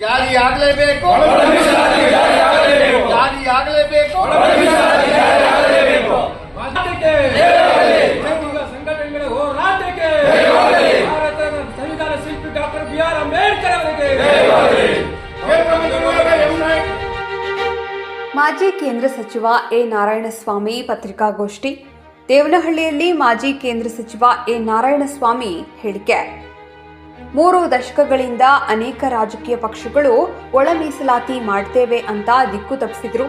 ಜಾರಿ ಆಗಲೇಬೇಕು. ಸಂಘಟನೆಗಳ ಹೋರಾಟಕ್ಕೆ ಮಾಜಿ ಕೇಂದ್ರ ಸಚಿವ ಎ ನಾರಾಯಣಸ್ವಾಮಿ ಪತ್ರಿಕಾಗೋಷ್ಠಿ. ದೇವನಹಳ್ಳಿಯಲ್ಲಿ ಮಾಜಿ ಕೇಂದ್ರ ಸಚಿವ ಎ ನಾರಾಯಣಸ್ವಾಮಿ ಹೇಳಿಕೆ. ಮೂರು ದಶಕಗಳಿಂದ ಅನೇಕ ರಾಜಕೀಯ ಪಕ್ಷಗಳು ಒಳ ಮೀಸಲಾತಿ ಮಾಡ್ತೇವೆ ಅಂತ ದಿಕ್ಕು ತಪ್ಪಿಸಿದ್ರು.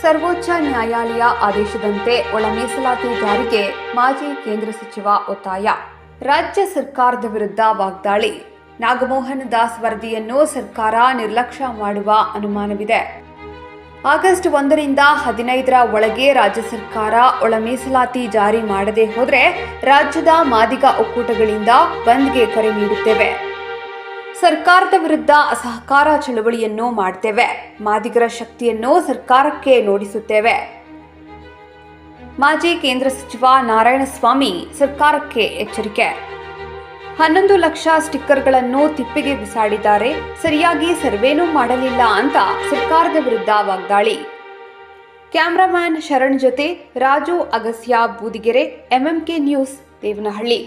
ಸರ್ವೋಚ್ಚ ನ್ಯಾಯಾಲಯ ಆದೇಶದಂತೆ ಒಳ ಮೀಸಲಾತಿ ಜಾರಿಗೆ ಮಾಜಿ ಕೇಂದ್ರ ಸಚಿವ ಒತ್ತಾಯ. ರಾಜ್ಯ ಸರ್ಕಾರದ ವಿರುದ್ಧ ವಾಗ್ದಾಳಿ. ನಾಗಮೋಹನ್ ದಾಸ್ ವರದಿಯನ್ನು ಸರ್ಕಾರ ನಿರ್ಲಕ್ಷ್ಯ ಮಾಡುವ ಅನುಮಾನವಿದೆ. ಆಗಸ್ಟ್ ಒಂದರಿಂದ ಹದಿನೈದರ ಒಳಗೆ ರಾಜ್ಯ ಸರ್ಕಾರ ಒಳ ಮೀಸಲಾತಿ ಜಾರಿ ಮಾಡದೇ ಹೋದರೆ ರಾಜ್ಯದ ಮಾದಿಗ ಒಕ್ಕೂಟಗಳಿಂದ ಬಂದ್ಗೆ ಕರೆ ನೀಡುತ್ತೇವೆ. ಸರ್ಕಾರದ ವಿರುದ್ಧ ಅಸಹಕಾರ ಚಳವಳಿಯನ್ನು ಮಾಡ್ತೇವೆ. ಮಾದಿಗರ ಶಕ್ತಿಯನ್ನು ಸರ್ಕಾರಕ್ಕೆ ನೋಡಿಸುತ್ತೇವೆ. ಮಾಜಿ ಕೇಂದ್ರ ಸಚಿವ ನಾರಾಯಣಸ್ವಾಮಿ ಸರ್ಕಾರಕ್ಕೆ ಎಚ್ಚರಿಕೆ. ಹನ್ನೊಂದು ಲಕ್ಷ ಸ್ಟಿಕ್ಕರ್ಗಳನ್ನು ತಿಪ್ಪಿಗೆ ಬಿಸಾಡಿದ್ದಾರೆ. ಸರಿಯಾಗಿ ಸರ್ವೇನೂ ಮಾಡಲಿಲ್ಲ ಅಂತ ಸರ್ಕಾರದ ವಿರುದ್ಧ ವಾಗ್ದಾಳಿ. ಕ್ಯಾಮ್ರಾಮ್ಯಾನ್ ಶರಣ್ ಜೊತೆ ರಾಜು ಅಗಸ್ಯ ಬೂದಿಗೆರೆ, ಎಂಎಂಕೆ ನ್ಯೂಸ್, ದೇವನಹಳ್ಳಿ.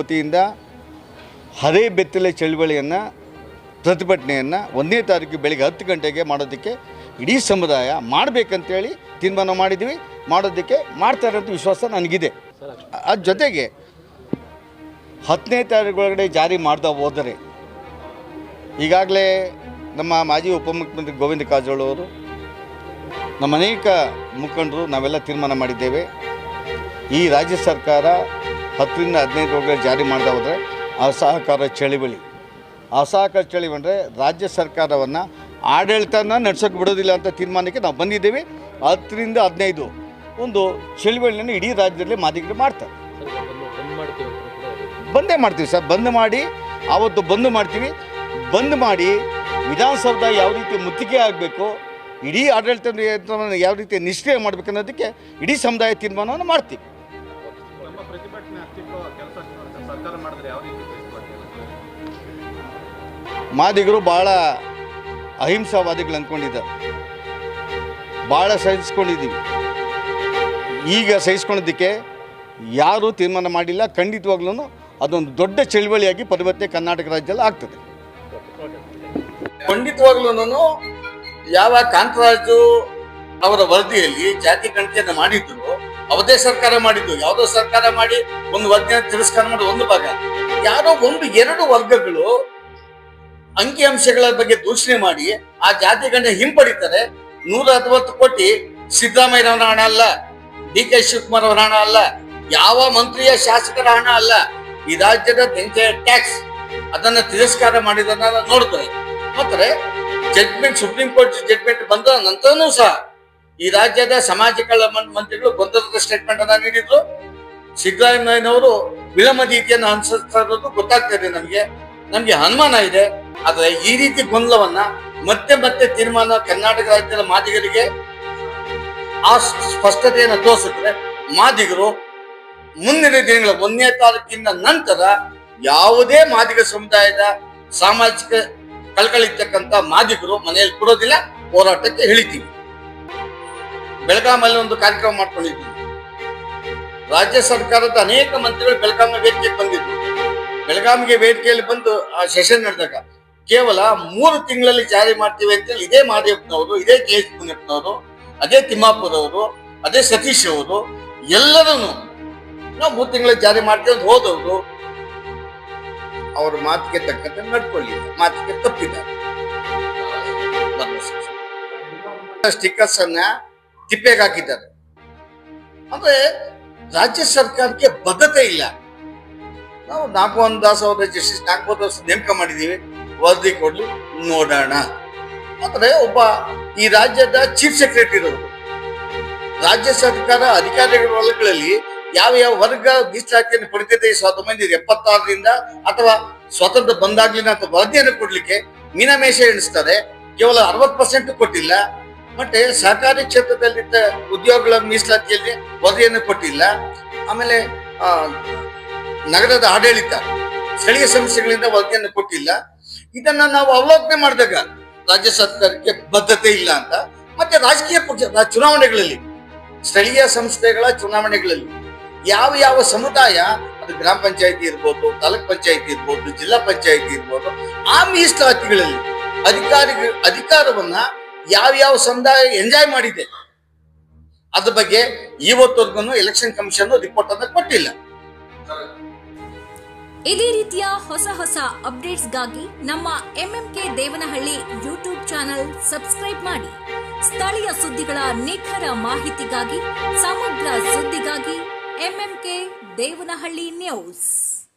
ವತಿಯಿಂದ ಹದೇ ಬೆತ್ತಲೆ ಚಳವಳಿಯನ್ನು, ಪ್ರತಿಭಟನೆಯನ್ನು ಒಂದನೇ ತಾರೀಕು ಬೆಳಗ್ಗೆ ಹತ್ತು ಗಂಟೆಗೆ ಮಾಡೋದಕ್ಕೆ ಇಡೀ ಸಮುದಾಯ ಮಾಡಬೇಕಂತೇಳಿ ತೀರ್ಮಾನ ಮಾಡಿದ್ವಿ ಮಾಡೋದಕ್ಕೆ ಮಾಡ್ತಾರೆ ಅಂತ ವಿಶ್ವಾಸ ನನಗಿದೆ. ಅದ್ರ ಜೊತೆಗೆ ಹತ್ತನೇ ತಾರೀಕು ಒಳಗಡೆ ಜಾರಿ ಮಾಡ್ತಾ ಹೋದರೆ, ಈಗಾಗಲೇ ನಮ್ಮ ಮಾಜಿ ಉಪಮುಖ್ಯಮಂತ್ರಿ ಗೋವಿಂದ ಕಾರಜೋಳ ಅವರು, ನಮ್ಮ ಅನೇಕ ಮುಖಂಡರು ನಾವೆಲ್ಲ ತೀರ್ಮಾನ ಮಾಡಿದ್ದೇವೆ. ಈ ರಾಜ್ಯ ಸರ್ಕಾರ ಹತ್ತರಿಂದ ಹದಿನೈದು ಒಳಗಡೆ ಜಾರಿ ಮಾಡ್ತಾ ಹೋದರೆ ಅಸಹಕಾರ ಚಳಿವಳಿ. ಅಸಹಕಾರ ಚಳಿವಳಿ ಅಂದರೆ ರಾಜ್ಯ ಸರ್ಕಾರವನ್ನು ಆಡಳಿತನ ನಡೆಸೋಕೆ ಬಿಡೋದಿಲ್ಲ ಅಂತ ತೀರ್ಮಾನಕ್ಕೆ ನಾವು ಬಂದಿದ್ದೇವೆ. ಹತ್ತರಿಂದ ಹದಿನೈದು ಒಂದು ಚಳುವಳಿಯನ್ನು ಇಡೀ ರಾಜ್ಯದಲ್ಲಿ ಮಾದಿಗರು ಮಾಡ್ತಾರೆ. ಬಂದೇ ಮಾಡ್ತೀವಿ ಸರ್. ಬಂದ್ ಮಾಡಿ ಆವತ್ತು ಬಂದ್ ಮಾಡ್ತೀವಿ. ಬಂದ್ ಮಾಡಿ ವಿಧಾನಸೌಧ ಯಾವ ರೀತಿ ಮುತ್ತಿಗೆ ಆಗಬೇಕು ಇಡೀ ಆಡಳಿತ ಯಾವ ರೀತಿ ನಿಷ್ಕ್ರಿಯ ಮಾಡಬೇಕು ಅನ್ನೋದಕ್ಕೆ ಇಡೀ ಸಮುದಾಯ ತೀರ್ಮಾನವನ್ನು ಮಾಡ್ತೀವಿ. ಮಾದಿಗರು ಭಾಳ ಅಹಿಂಸಾವಾದಿಗಳು ಅಂದ್ಕೊಂಡಿದ್ದಾರೆ. ಭಾಳ ಸಹಿಸ್ಕೊಂಡಿದ್ದೀವಿ. ಈಗ ಸಹಿಸ್ಕೊಳೋದಕ್ಕೆ ಯಾರೂ ತೀರ್ಮಾನ ಮಾಡಿಲ್ಲ. ಖಂಡಿತವಾಗ್ಲೂ ಅದೊಂದು ದೊಡ್ಡ ಚಳವಳಿಯಾಗಿ ಪರಿವರ್ತನೆ ಕರ್ನಾಟಕ ರಾಜ್ಯದಲ್ಲಿ ಆಗ್ತದೆ. ಖಂಡಿತವಾಗ್ಲೂ ಯಾವ ಕಾಂತರಾಜು ಅವರ ವರದಿಯಲ್ಲಿ ಜಾತಿ ಗಣತಿಯನ್ನು ಮಾಡಿದ್ರು, ಅವದೇ ಸರ್ಕಾರ ಮಾಡಿದ್ದು, ಯಾವುದೋ ಸರ್ಕಾರ ಮಾಡಿ ಒಂದು ವರದಿಯನ್ನು ತಿರಸ್ಕಾರ ಮಾಡಿ ಒಂದು ಭಾಗ. ಯಾರೋ ಒಂದು ಎರಡು ವರ್ಗಗಳು ಅಂಕಿಅಂಶಗಳ ಬಗ್ಗೆ ದೂಷಣೆ ಮಾಡಿ ಆ ಜಾತಿ ಗಂಡ ಹಿಂಪಡಿತಾರೆ. ನೂರ ಹತ್ತೊಂಬತ್ತು ಕೋಟಿ ಸಿದ್ದರಾಮಯ್ಯನವರ ಹಣ ಅಲ್ಲ, ಡಿ ಕೆ ಶಿವಕುಮಾರ್ ಅವರ ಹಣ ಅಲ್ಲ, ಯಾವ ಮಂತ್ರಿಯ ಶಾಸಕರ ಹಣ ಅಲ್ಲ ಈ ರಾಜ್ಯದ ಟ್ಯಾಕ್ಸ್ ಅದನ್ನ ತಿರಸ್ಕಾರ ಮಾಡಿದನ್ನ ನೋಡ್ತಾರೆ ಆದರೆ ಜಡ್ಮೆಂಟ್ ಸುಪ್ರೀಂ ಕೋರ್ಟ್ ಜಡ್ಮೆಂಟ್ ಬಂದ ನಂತರನೂ ಸಹ ಈ ರಾಜ್ಯದ ಸಮಾಜ ಕಲ್ಯಾಣ ಮಂತ್ರಿಗಳು ಗೊಂದಲದ ಸ್ಟೇಟ್ಮೆಂಟ್ ಅನ್ನ ನೀಡಿದ್ರು. ಸಿದ್ದರಾಮಯ್ಯನವರು ವಿಳಂಬ ನೀತಿಯನ್ನು ಅನುಸರಿಸ್ತಾ ಇರೋದು ಗೊತ್ತಾಗ್ತದೆ ನಮಗೆ. ನಮ್ಗೆ ಅನುಮಾನ ಇದೆ. ಆದರೆ ಈ ರೀತಿ ಗೊಂದಲವನ್ನ ಮತ್ತೆ ಮತ್ತೆ ತೀರ್ಮಾನ ಕರ್ನಾಟಕ ರಾಜ್ಯದ ಮಾದಿಗರಿಗೆ ಆ ಸ್ಪಷ್ಟತೆಯನ್ನು ತೋರಿಸಿದ್ರೆ ಮಾದಿಗರು ಮುಂದಿನ ದಿನಗಳ ಒಂದನೇ ತಾಲೂಕಿನ ನಂತರ ಯಾವುದೇ ಮಾದಿಗ ಸಮುದಾಯದ ಸಾಮಾಜಿಕ ಕಳ್ಕಳಿರ್ತಕ್ಕಂಥ ಮಾದಿಗರು ಮನೆಯಲ್ಲಿ ಕೊಡೋದಿಲ್ಲ, ಹೋರಾಟಕ್ಕೆ ಹೇಳಿದ್ದೀವಿ ಬೆಳಗಾಮಲ್ಲಿ ಒಂದು ಕಾರ್ಯಕ್ರಮ ಮಾಡ್ಕೊಂಡಿದ್ವಿ. ರಾಜ್ಯ ಸರ್ಕಾರದ ಅನೇಕ ಮಂತ್ರಿಗಳು ಬೆಳಗಾಮ ವೇದಿಕೆಗೆ ಬಂದಿದ್ರು. ಬೆಳಗಾವಿಗೆ ವೇದಿಕೆಯಲ್ಲಿ ಬಂದು ಆ ಸೆಷನ್ ನಡೆದಾಗ ಕೇವಲ ಮೂರು ತಿಂಗಳಲ್ಲಿ ಜಾರಿ ಮಾಡ್ತೀವಿ ಅಂತೇಳಿ ಇದೇ ಮಾದೇವಪ್ಪನವರು, ಇದೇ ಕೆ ಎಸ್ ಪುನಪ್ಪನವರು ಅದೇ ತಿಮ್ಮಾಪುರವರು, ಅದೇ ಸತೀಶ್ ಅವರು ಎಲ್ಲರೂ ನಾವು ಮೂರು ತಿಂಗಳ ಜಾರಿ ಮಾಡ್ಕೊಂಡು ಹೋದವರು, ಅವ್ರ ಮಾತಿಗೆ ತಕ್ಕಂತೆ ನಡ್ಕೊಳ್ಳಿ ಮಾತಿಗೆ ತಪ್ಪಿದ್ದಾರೆ. ಸ್ಟಿಕ್ಕರ್ಸ್ ಅನ್ನ ತಿಪ್ಪೆಗೆ ಹಾಕಿದ್ದಾರೆ. ಅಂದ್ರೆ ರಾಜ್ಯ ಸರ್ಕಾರಕ್ಕೆ ಬದ್ಧತೆ ಇಲ್ಲ. ನಾವು ನಾಗಮೋಹನ್ ದಾಸ್ ಅವರ ಜಸ್ಟಿಸ್ ನಾಗಮೋಹನ್ ದಾಸ್ ನೇಮಕ ಮಾಡಿದೀವಿ ವರದಿ ಕೊಡ್ಲಿ, ನೋಡೋಣ. ಅಂದ್ರೆ ಒಬ್ಬ ಈ ರಾಜ್ಯದ ಚೀಫ್ ಸೆಕ್ರೆಟರಿ ಇರೋರು. ರಾಜ್ಯ ಸರ್ಕಾರ ಅಧಿಕಾರಿಗಳ ವರ್ಗಗಳಲ್ಲಿ ಯಾವ ಯಾವ ವರ್ಗ ಮೀಸಲಾತಿಯನ್ನು ಪಡೆದಿದೆ ಸಾವಿರದ ಒಂಬೈನೂರ ಎಪ್ಪತ್ತಾರರಿಂದ ಅಥವಾ ಸ್ವಾತಂತ್ರ್ಯ ಬಂದಾಗ್ಲಿನ ಅಥವಾ ವರದಿಯನ್ನು ಕೊಡ್ಲಿಕ್ಕೆ ಮೀನಮೇಷ ಎಣಿಸ್ತಾರೆ ಕೇವಲ ಅರವತ್ ಪರ್ಸೆಂಟ್ ಕೊಟ್ಟಿಲ್ಲ. ಮತ್ತೆ ಸಹಕಾರಿ ಕ್ಷೇತ್ರದಲ್ಲಿದ್ದ ಉದ್ಯೋಗಗಳ ಮೀಸಲಾತಿಯಲ್ಲಿ ವರದಿಯನ್ನು ಕೊಟ್ಟಿಲ್ಲ. ಆಮೇಲೆ ನಗರದ ಆಡಳಿತ ಸ್ಥಳೀಯ ಸಂಸ್ಥೆಗಳಿಂದ ವರದಿಯನ್ನು ಕೊಟ್ಟಿಲ್ಲ. ಇದನ್ನ ನಾವು ಅವಲೋಕನೆ ಮಾಡಿದಾಗ ರಾಜ್ಯ ಸರ್ಕಾರಕ್ಕೆ ಬದ್ಧತೆ ಇಲ್ಲ ಅಂತ. ಮತ್ತೆ ರಾಜಕೀಯ ಪಕ್ಷ, ಚುನಾವಣೆಗಳಲ್ಲಿ, ಸ್ಥಳೀಯ ಸಂಸ್ಥೆಗಳ ಚುನಾವಣೆಗಳಲ್ಲಿ ಯಾವ ಯಾವ ಸಮುದಾಯ, ಅದು ಗ್ರಾಮ ಪಂಚಾಯತಿ ಇರ್ಬೋದು, ತಾಲೂಕ್ ಪಂಚಾಯತಿ ಇರ್ಬೋದು, ಜಿಲ್ಲಾ ಪಂಚಾಯತಿ ಇರ್ಬೋದು, ಆ ಮೀಸಲಾತಿಗಳಲ್ಲಿ ಅಧಿಕಾರಿ ಅಧಿಕಾರವನ್ನ ಯಾವ ಯಾವ ಸಮುದಾಯ ಎಂಜಾಯ್ ಮಾಡಿದೆ? ಅದ್ರ ಬಗ್ಗೆ ಇವತ್ತವರೆಗೂ ಎಲೆಕ್ಷನ್ ಕಮಿಷನ್ ರಿಪೋರ್ಟ್ ಅನ್ನ ಕೊಟ್ಟಿಲ್ಲ. ಇದೇ ರೀತಿಯ ಹೊಸ ಹೊಸ ಅಪ್ಡೇಟ್ಸ್ಗಾಗಿ ನಮ್ಮ MMK Devanahalli YouTube channel subscribe ಮಾಡಿ. ಸ್ಥಳೀಯ ಸುದ್ದಿಗಳ ನಿಖರ ಮಾಹಿತಿಗಾಗಿ, ಸಮಗ್ರ ಸುದ್ದಿಗಾಗಿ ಎಂಎಂಕೆ ದೇವನಹಳ್ಳಿ ನ್ಯೂಸ್